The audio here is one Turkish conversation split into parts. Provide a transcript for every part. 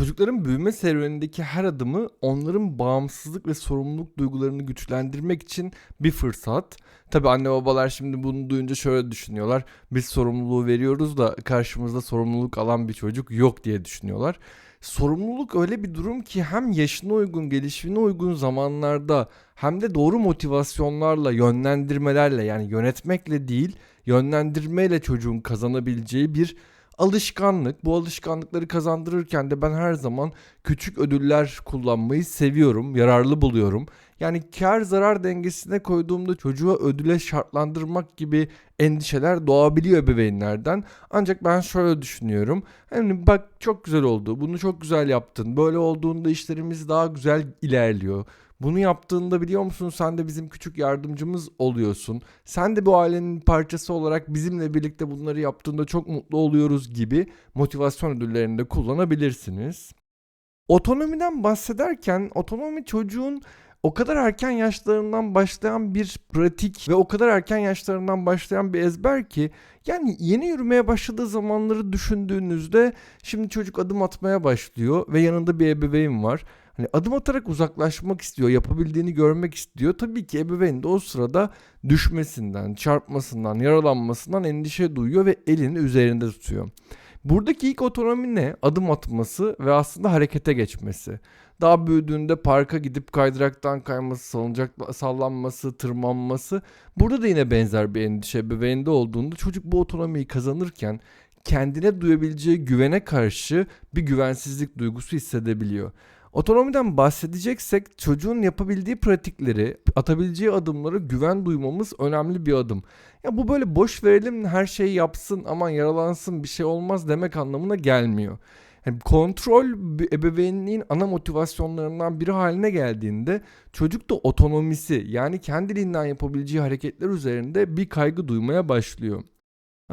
Çocukların büyüme serüvenindeki her adımı onların bağımsızlık ve sorumluluk duygularını güçlendirmek için bir fırsat. Tabi anne babalar şimdi bunu duyunca şöyle düşünüyorlar. Biz sorumluluğu veriyoruz da karşımızda sorumluluk alan bir çocuk yok diye düşünüyorlar. Sorumluluk öyle bir durum ki hem yaşına uygun, gelişimine uygun zamanlarda hem de doğru motivasyonlarla, yönlendirmelerle yani yönetmekle değil, yönlendirmeyle çocuğun kazanabileceği bir alışkanlık. Bu alışkanlıkları kazandırırken de ben her zaman küçük ödüller kullanmayı seviyorum, yararlı buluyorum. Yani kar zarar dengesine koyduğumda çocuğa ödüle şartlandırmak gibi endişeler doğabiliyor ebeveynlerden. Ancak ben şöyle düşünüyorum. Hani bak çok güzel oldu. Bunu çok güzel yaptın. Böyle olduğunda işlerimiz daha güzel ilerliyor. Bunu yaptığında biliyor musun sen de bizim küçük yardımcımız oluyorsun. Sen de bu ailenin parçası olarak bizimle birlikte bunları yaptığında çok mutlu oluyoruz gibi motivasyon ödüllerini de kullanabilirsiniz. Otonomiden bahsederken otonomi çocuğun o kadar erken yaşlarından başlayan bir pratik ve o kadar erken yaşlarından başlayan bir ezber ki yani yeni yürümeye başladığı zamanları düşündüğünüzde şimdi çocuk adım atmaya başlıyor ve yanında bir ebeveyn var. Hani adım atarak uzaklaşmak istiyor, yapabildiğini görmek istiyor. Tabii ki ebeveyn de o sırada düşmesinden, çarpmasından, yaralanmasından endişe duyuyor ve elini üzerinde tutuyor. Buradaki ilk otonomi ne? Adım atması ve aslında harekete geçmesi. Daha büyüdüğünde parka gidip kaydıraktan kayması, salıncak sallanması, tırmanması. Burada da yine benzer bir endişe ebeveynde olduğunda çocuk bu otonomiyi kazanırken kendine duyabileceği güvene karşı bir güvensizlik duygusu hissedebiliyor. Otonomiden bahsedeceksek çocuğun yapabildiği pratikleri, atabileceği adımları güven duymamız önemli bir adım. Ya bu böyle boş verelim her şeyi yapsın aman yaralansın bir şey olmaz demek anlamına gelmiyor. Yani kontrol ebeveynliğin ana motivasyonlarından biri haline geldiğinde çocuk da otonomisi yani kendiliğinden yapabileceği hareketler üzerinde bir kaygı duymaya başlıyor.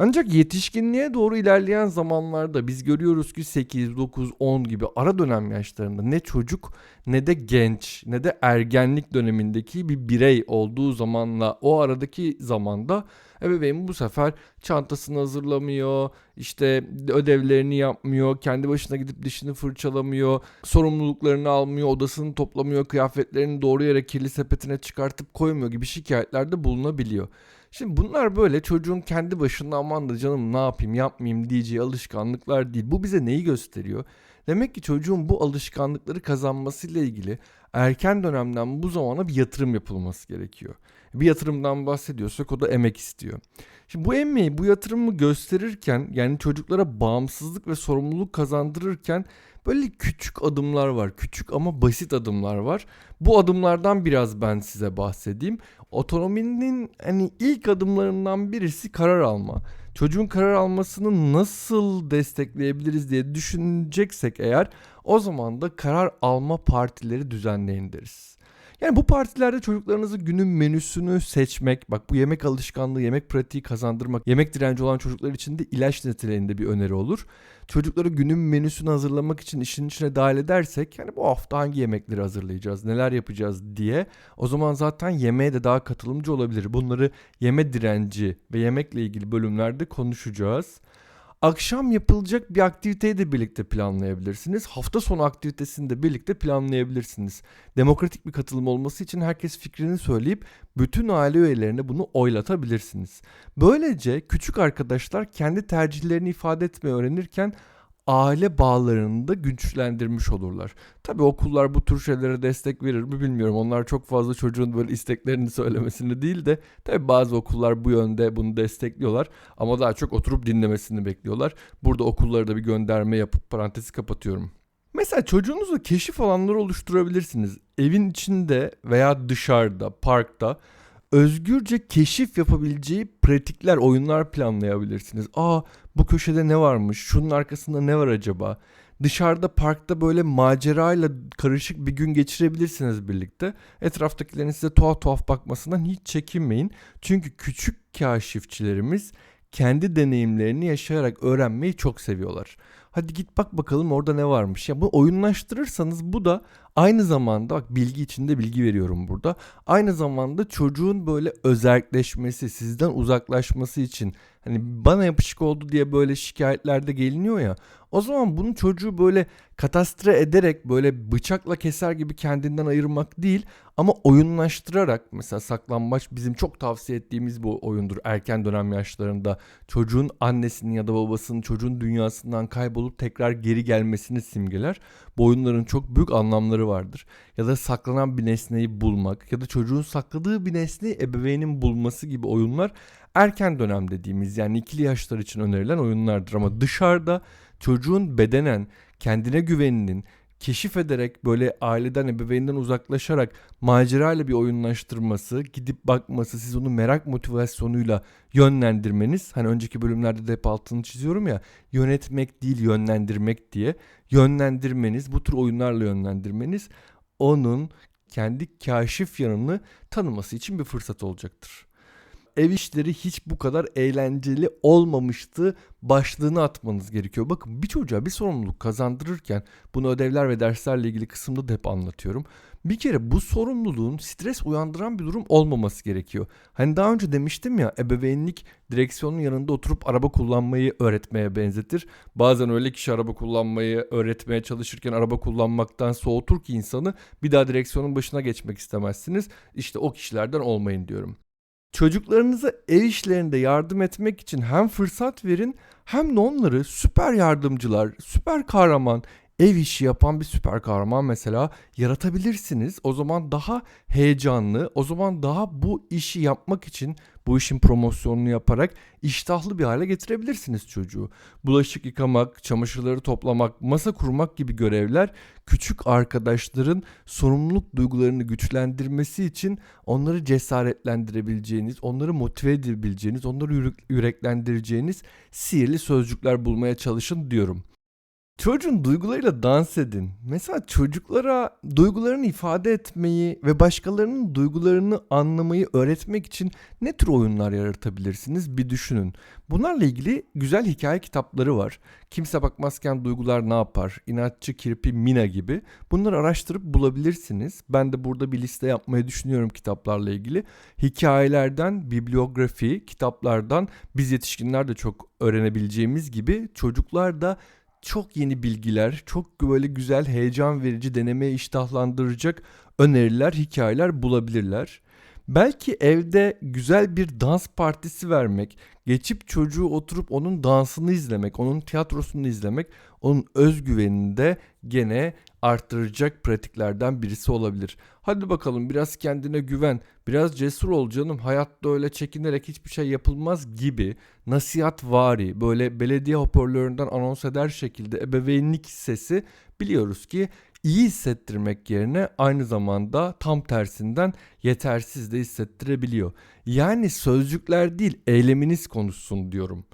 Ancak yetişkinliğe doğru ilerleyen zamanlarda biz görüyoruz ki 8, 9, 10 gibi ara dönem yaşlarında ne çocuk ne de genç ne de ergenlik dönemindeki bir birey olduğu zamanla o aradaki zamanda ebeveyn bu sefer çantasını hazırlamıyor, işte ödevlerini yapmıyor, kendi başına gidip dişini fırçalamıyor, sorumluluklarını almıyor, odasını toplamıyor, kıyafetlerini doğru yere kirli sepetine çıkartıp koymuyor gibi şikayetlerde bulunabiliyor. Şimdi bunlar böyle çocuğun kendi başına aman da canım ne yapayım yapmayayım diyeceği alışkanlıklar değil. Bu bize neyi gösteriyor? Demek ki çocuğun bu alışkanlıkları kazanmasıyla ilgili erken dönemden bu zamana bir yatırım yapılması gerekiyor. Bir yatırımdan bahsediyorsak o da emek istiyor. Şimdi bu emeği, bu yatırımı gösterirken yani çocuklara bağımsızlık ve sorumluluk kazandırırken böyle küçük adımlar var. Küçük ama basit adımlar var. Bu adımlardan biraz ben size bahsedeyim. Otonominin hani ilk adımlarından birisi karar alma. Çocuğun karar almasını nasıl destekleyebiliriz diye düşüneceksek eğer o zaman da karar alma partileri düzenleyin deriz. Yani bu partilerde çocuklarınızı günün menüsünü seçmek, bak bu yemek alışkanlığı, yemek pratiği kazandırmak, yemek direnci olan çocuklar için de ilaç niteliğinde bir öneri olur. Çocukları günün menüsünü hazırlamak için işin içine dahil edersek, yani bu hafta hangi yemekleri hazırlayacağız, neler yapacağız diye o zaman zaten yemeğe de daha katılımcı olabilir. Bunları yeme direnci ve yemekle ilgili bölümlerde konuşacağız. Akşam yapılacak bir aktiviteyi de birlikte planlayabilirsiniz. Hafta sonu aktivitesini de birlikte planlayabilirsiniz. Demokratik bir katılım olması için herkes fikrini söyleyip bütün aile üyelerine bunu oylatabilirsiniz. Böylece küçük arkadaşlar kendi tercihlerini ifade etmeyi öğrenirken aile bağlarını da güçlendirmiş olurlar. Tabi okullar bu tür şeylere destek verir mi bilmiyorum. Onlar çok fazla çocuğun böyle isteklerini söylemesini değil de tabi bazı okullar bu yönde bunu destekliyorlar ama daha çok oturup dinlemesini bekliyorlar. Burada okullara da bir gönderme yapıp parantezi kapatıyorum. Mesela çocuğunuzla keşif alanları oluşturabilirsiniz. Evin içinde veya dışarıda, parkta özgürce keşif yapabileceği pratikler, oyunlar planlayabilirsiniz. Aa bu köşede ne varmış? Şunun arkasında ne var acaba? Dışarıda parkta böyle macerayla karışık bir gün geçirebilirsiniz birlikte. Etraftakilerin size tuhaf tuhaf bakmasından hiç çekinmeyin. Çünkü küçük kaşifçilerimiz kendi deneyimlerini yaşayarak öğrenmeyi çok seviyorlar. Hadi git bak bakalım orada ne varmış. Ya bu oyunlaştırırsanız bu da aynı zamanda bak bilgi içinde bilgi veriyorum burada. Aynı zamanda çocuğun böyle özelleşmesi, sizden uzaklaşması için hani bana yapışık oldu diye böyle şikayetlerde geliniyor ya. O zaman bunu çocuğu böyle katastre ederek böyle bıçakla keser gibi kendinden ayırmak değil ama oyunlaştırarak mesela saklambaç bizim çok tavsiye ettiğimiz bu oyundur erken dönem yaşlarında çocuğun annesinin ya da babasının çocuğun dünyasından kaybolup tekrar geri gelmesini simgeler. Bu oyunların çok büyük anlamları vardır. Ya da saklanan bir nesneyi bulmak ya da çocuğun sakladığı bir nesneyi ebeveynin bulması gibi oyunlar erken dönem dediğimiz yani ikili yaşlar için önerilen oyunlardır ama dışarıda çocuğun bedenen kendine güveninin keşif ederek böyle aileden ebeveyninden uzaklaşarak macerayla bir oyunlaştırması, gidip bakması, siz onu merak motivasyonuyla yönlendirmeniz. Hani önceki bölümlerde de hep altını çiziyorum ya yönetmek değil yönlendirmek diye yönlendirmeniz, bu tür oyunlarla yönlendirmeniz onun kendi kaşif yanını tanıması için bir fırsat olacaktır ev işleri hiç bu kadar eğlenceli olmamıştı başlığını atmanız gerekiyor. Bakın bir çocuğa bir sorumluluk kazandırırken bunu ödevler ve derslerle ilgili kısımda da hep anlatıyorum. Bir kere bu sorumluluğun stres uyandıran bir durum olmaması gerekiyor. Hani daha önce demiştim ya ebeveynlik direksiyonun yanında oturup araba kullanmayı öğretmeye benzetir. Bazen öyle kişi araba kullanmayı öğretmeye çalışırken araba kullanmaktan soğutur ki insanı bir daha direksiyonun başına geçmek istemezsiniz. İşte o kişilerden olmayın diyorum. Çocuklarınıza ev işlerinde yardım etmek için hem fırsat verin hem de onları süper yardımcılar, süper kahraman, ev işi yapan bir süper kahraman mesela yaratabilirsiniz. O zaman daha heyecanlı, o zaman daha bu işi yapmak için bu işin promosyonunu yaparak iştahlı bir hale getirebilirsiniz çocuğu. Bulaşık yıkamak, çamaşırları toplamak, masa kurmak gibi görevler küçük arkadaşların sorumluluk duygularını güçlendirmesi için onları cesaretlendirebileceğiniz, onları motive edebileceğiniz, onları yüreklendireceğiniz sihirli sözcükler bulmaya çalışın diyorum. Çocuğun duygularıyla dans edin. Mesela çocuklara duygularını ifade etmeyi ve başkalarının duygularını anlamayı öğretmek için ne tür oyunlar yaratabilirsiniz bir düşünün. Bunlarla ilgili güzel hikaye kitapları var. Kimse bakmazken duygular ne yapar? İnatçı Kirpi Mina gibi. Bunları araştırıp bulabilirsiniz. Ben de burada bir liste yapmayı düşünüyorum kitaplarla ilgili. Hikayelerden, bibliografi, kitaplardan biz yetişkinler de çok öğrenebileceğimiz gibi çocuklar da çok yeni bilgiler, çok böyle güzel, heyecan verici, denemeye iştahlandıracak öneriler, hikayeler bulabilirler. Belki evde güzel bir dans partisi vermek, geçip çocuğu oturup onun dansını izlemek, onun tiyatrosunu izlemek onun özgüvenini de gene arttıracak pratiklerden birisi olabilir. Hadi bakalım biraz kendine güven, biraz cesur ol canım. Hayatta öyle çekinerek hiçbir şey yapılmaz gibi nasihat vari böyle belediye hoparlöründen anons eder şekilde ebeveynlik sesi biliyoruz ki iyi hissettirmek yerine aynı zamanda tam tersinden yetersiz de hissettirebiliyor. Yani sözcükler değil eyleminiz konuşsun diyorum.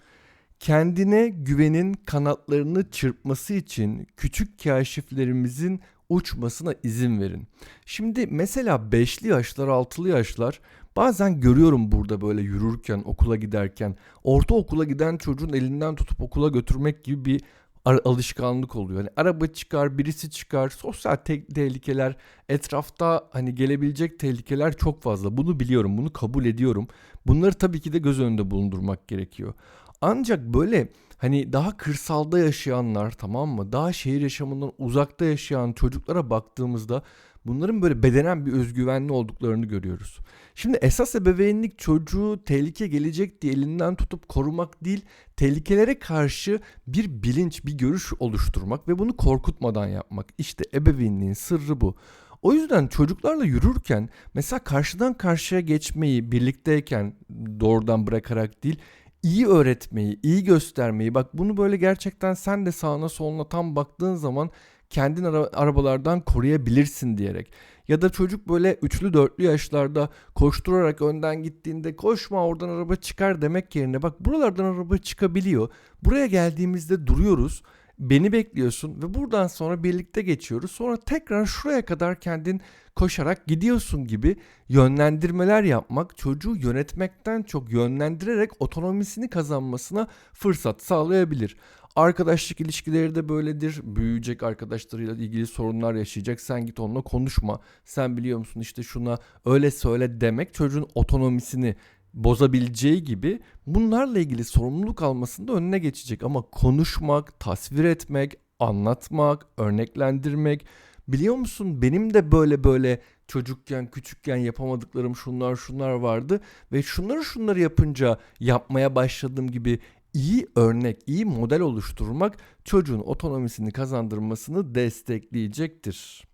Kendine güvenin kanatlarını çırpması için küçük kaşiflerimizin uçmasına izin verin. Şimdi mesela 5'li yaşlar 6'lı yaşlar bazen görüyorum burada böyle yürürken okula giderken ortaokula giden çocuğun elinden tutup okula götürmek gibi bir alışkanlık oluyor. Hani araba çıkar, birisi çıkar, sosyal te- tehlikeler, etrafta hani gelebilecek tehlikeler çok fazla. Bunu biliyorum, bunu kabul ediyorum. Bunları tabii ki de göz önünde bulundurmak gerekiyor. Ancak böyle hani daha kırsalda yaşayanlar tamam mı? Daha şehir yaşamından uzakta yaşayan çocuklara baktığımızda bunların böyle bedenen bir özgüvenli olduklarını görüyoruz. Şimdi esas ebeveynlik çocuğu tehlike gelecek diye elinden tutup korumak değil, tehlikelere karşı bir bilinç, bir görüş oluşturmak ve bunu korkutmadan yapmak. İşte ebeveynliğin sırrı bu. O yüzden çocuklarla yürürken mesela karşıdan karşıya geçmeyi birlikteyken doğrudan bırakarak değil iyi öğretmeyi, iyi göstermeyi bak bunu böyle gerçekten sen de sağına soluna tam baktığın zaman kendin ara- arabalardan koruyabilirsin diyerek. Ya da çocuk böyle üçlü dörtlü yaşlarda koşturarak önden gittiğinde koşma oradan araba çıkar demek yerine bak buralardan araba çıkabiliyor. Buraya geldiğimizde duruyoruz beni bekliyorsun ve buradan sonra birlikte geçiyoruz. Sonra tekrar şuraya kadar kendin koşarak gidiyorsun gibi yönlendirmeler yapmak çocuğu yönetmekten çok yönlendirerek otonomisini kazanmasına fırsat sağlayabilir. Arkadaşlık ilişkileri de böyledir. Büyüyecek arkadaşlarıyla ilgili sorunlar yaşayacak. Sen git onunla konuşma. Sen biliyor musun işte şuna öyle söyle demek çocuğun otonomisini bozabileceği gibi bunlarla ilgili sorumluluk almasında önüne geçecek. Ama konuşmak, tasvir etmek, anlatmak, örneklendirmek biliyor musun? Benim de böyle böyle çocukken küçükken yapamadıklarım şunlar şunlar vardı. Ve şunları şunları yapınca yapmaya başladığım gibi iyi örnek, iyi model oluşturmak çocuğun otonomisini kazandırmasını destekleyecektir.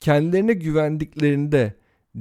Kendilerine güvendiklerinde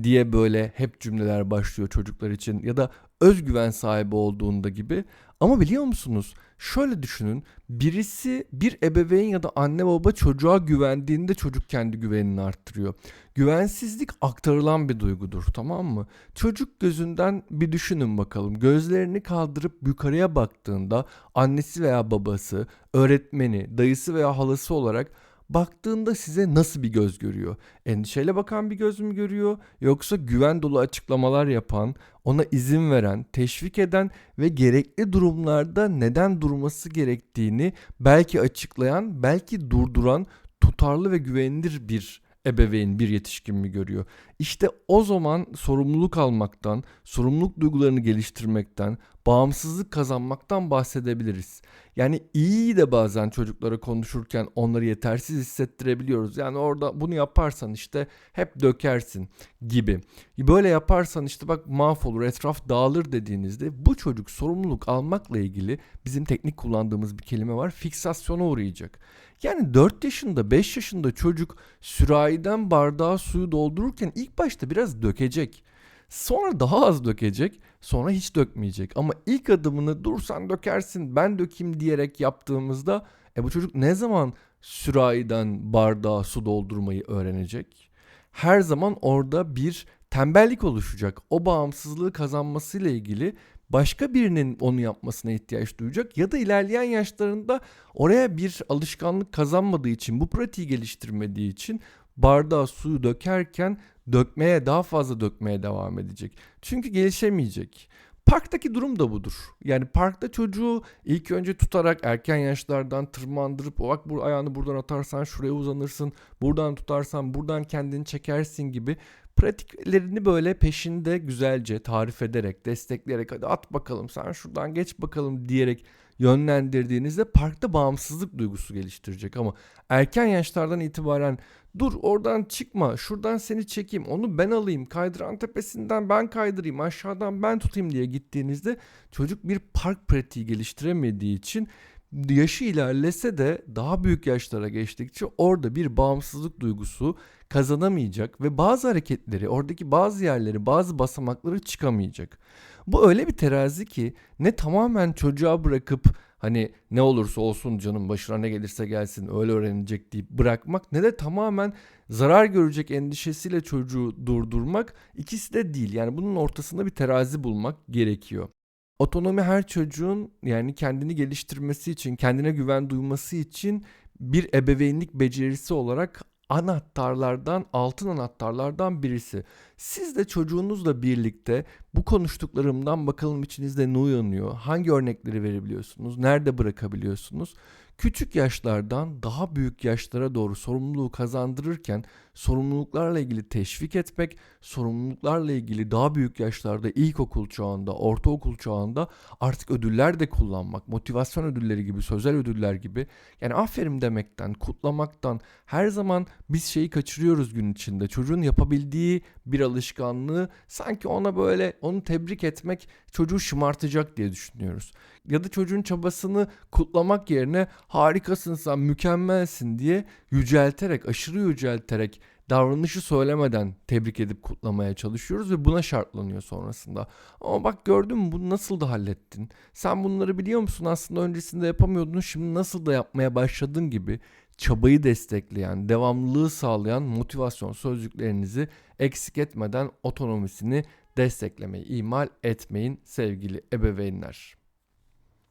diye böyle hep cümleler başlıyor çocuklar için ya da özgüven sahibi olduğunda gibi. Ama biliyor musunuz? Şöyle düşünün. Birisi bir ebeveyn ya da anne baba çocuğa güvendiğinde çocuk kendi güvenini arttırıyor. Güvensizlik aktarılan bir duygudur tamam mı? Çocuk gözünden bir düşünün bakalım. Gözlerini kaldırıp yukarıya baktığında annesi veya babası, öğretmeni, dayısı veya halası olarak baktığında size nasıl bir göz görüyor? Endişeyle bakan bir göz mü görüyor? Yoksa güven dolu açıklamalar yapan, ona izin veren, teşvik eden ve gerekli durumlarda neden durması gerektiğini belki açıklayan, belki durduran tutarlı ve güvenilir bir ebeveyn, bir yetişkin mi görüyor? İşte o zaman sorumluluk almaktan, sorumluluk duygularını geliştirmekten, bağımsızlık kazanmaktan bahsedebiliriz. Yani iyi de bazen çocuklara konuşurken onları yetersiz hissettirebiliyoruz. Yani orada bunu yaparsan işte hep dökersin gibi. Böyle yaparsan işte bak mahvolur, etraf dağılır dediğinizde bu çocuk sorumluluk almakla ilgili bizim teknik kullandığımız bir kelime var. Fiksasyona uğrayacak. Yani 4 yaşında 5 yaşında çocuk sürahiden bardağa suyu doldururken ilk başta biraz dökecek. Sonra daha az dökecek, sonra hiç dökmeyecek. Ama ilk adımını dur sen dökersin ben dökeyim diyerek yaptığımızda e bu çocuk ne zaman sürahiden bardağa su doldurmayı öğrenecek? Her zaman orada bir tembellik oluşacak. O bağımsızlığı kazanmasıyla ilgili başka birinin onu yapmasına ihtiyaç duyacak ya da ilerleyen yaşlarında oraya bir alışkanlık kazanmadığı için bu pratiği geliştirmediği için bardağa suyu dökerken dökmeye daha fazla dökmeye devam edecek. Çünkü gelişemeyecek. Parktaki durum da budur. Yani parkta çocuğu ilk önce tutarak erken yaşlardan tırmandırıp bak bu ayağını buradan atarsan şuraya uzanırsın, buradan tutarsan buradan kendini çekersin gibi pratiklerini böyle peşinde güzelce tarif ederek, destekleyerek hadi at bakalım sen şuradan geç bakalım diyerek yönlendirdiğinizde parkta bağımsızlık duygusu geliştirecek. Ama erken yaşlardan itibaren dur oradan çıkma şuradan seni çekeyim onu ben alayım kaydıran tepesinden ben kaydırayım aşağıdan ben tutayım diye gittiğinizde çocuk bir park pratiği geliştiremediği için yaşı ilerlese de daha büyük yaşlara geçtikçe orada bir bağımsızlık duygusu kazanamayacak ve bazı hareketleri, oradaki bazı yerleri, bazı basamakları çıkamayacak. Bu öyle bir terazi ki ne tamamen çocuğa bırakıp hani ne olursa olsun canım başına ne gelirse gelsin öyle öğrenecek deyip bırakmak ne de tamamen zarar görecek endişesiyle çocuğu durdurmak ikisi de değil. Yani bunun ortasında bir terazi bulmak gerekiyor. Otonomi her çocuğun yani kendini geliştirmesi için, kendine güven duyması için bir ebeveynlik becerisi olarak anahtarlardan, altın anahtarlardan birisi. Siz de çocuğunuzla birlikte bu konuştuklarımdan bakalım içinizde ne uyanıyor? Hangi örnekleri verebiliyorsunuz? Nerede bırakabiliyorsunuz? Küçük yaşlardan daha büyük yaşlara doğru sorumluluğu kazandırırken sorumluluklarla ilgili teşvik etmek, sorumluluklarla ilgili daha büyük yaşlarda ilkokul çağında, ortaokul çağında artık ödüller de kullanmak, motivasyon ödülleri gibi, sözel ödüller gibi. Yani aferin demekten, kutlamaktan her zaman biz şeyi kaçırıyoruz gün içinde. Çocuğun yapabildiği bir alışkanlığı sanki ona böyle onu tebrik etmek çocuğu şımartacak diye düşünüyoruz. Ya da çocuğun çabasını kutlamak yerine harikasın sen, mükemmelsin diye yücelterek, aşırı yücelterek davranışı söylemeden tebrik edip kutlamaya çalışıyoruz ve buna şartlanıyor sonrasında. Ama bak gördün mü bunu nasıl da hallettin? Sen bunları biliyor musun? Aslında öncesinde yapamıyordun şimdi nasıl da yapmaya başladın gibi çabayı destekleyen, devamlılığı sağlayan motivasyon sözcüklerinizi eksik etmeden otonomisini desteklemeyi ihmal etmeyin sevgili ebeveynler.